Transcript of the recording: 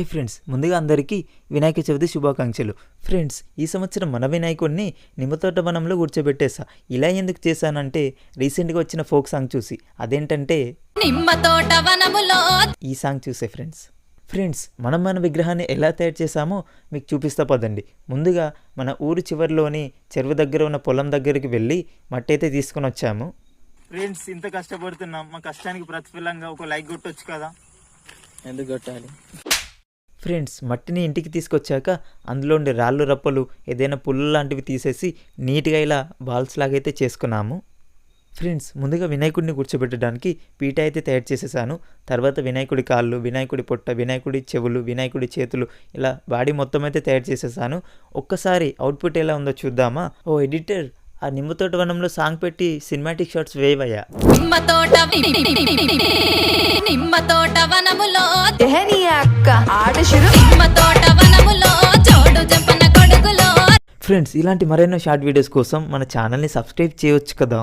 Hi friends ముందుగా అందరికీ వినాయక చవితి శుభాకాంక్షలు. ఫ్రెండ్స్ ఈ సంవత్సరం మన వినాయకుడిని నిమ్మతోట వనంలో కూర్చోబెట్టేసా ఇలా ఎందుకు చేశానంటే రీసెంట్గా వచ్చిన ఫోక్ సాంగ్ చూసి. అదేంటంటే నిమ్మ తోట వనములో ఈ సాంగ్ చూసే ఫ్రెండ్స్. ఫ్రెండ్స్ మనం మన విగ్రహాన్ని ఎలా తయారు చేసామో మీకు చూపిస్తా పదండి. ముందుగా మన ఊరు చివరిలోని చెరువు దగ్గర ఉన్న పొలం దగ్గరికి వెళ్ళి మట్టి అయితే తీసుకొని వచ్చాము. ఫ్రెండ్స్ ఇంత కష్టపడుతున్నాం. మా కష్టానికి ప్రతిఫలంగా ఒక లైక్ కొట్టొచ్చు కదా? ఎందుకు కొట్టాలి? ఫ్రెండ్స్ మట్టిని ఇంటికి తీసుకొచ్చాక అందులో ఉండే రాళ్ళు రప్పలు ఏదైనా పుల్ల లాంటివి తీసేసి నీట్గా ఇలా బాల్స్ లాగైతే చేసుకున్నాము. ఫ్రెండ్స్ ముందుగా వినాయకుడిని కూర్చోబెట్టడానికి పీట అయితే తయారు చేసేసాను. తర్వాత వినాయకుడి కాళ్ళు వినాయకుడి పొట్ట వినాయకుడి చెవులు వినాయకుడి చేతులు ఇలా బాడీ మొత్తం అయితే తయారు చేసేసాను. ఒక్కసారి అవుట్పుట్ ఎలా ఉందో చూద్దామా? ఓ ఎడిటర్ ఆ నిమ్మతోట వనంలో సాంగ్ పెట్టి సినిమాటిక్ షాట్స్ వేవయ్యా అక్క ఆట తోట వనములో చోడు జంపన కొడుకులో ఫ్రెండ్స్ ఇలాంటి మరెన్నో షార్ట్ వీడియోస్ కోసం మన ఛానల్ని సబ్స్క్రైబ్ చేయొచ్చు కదా.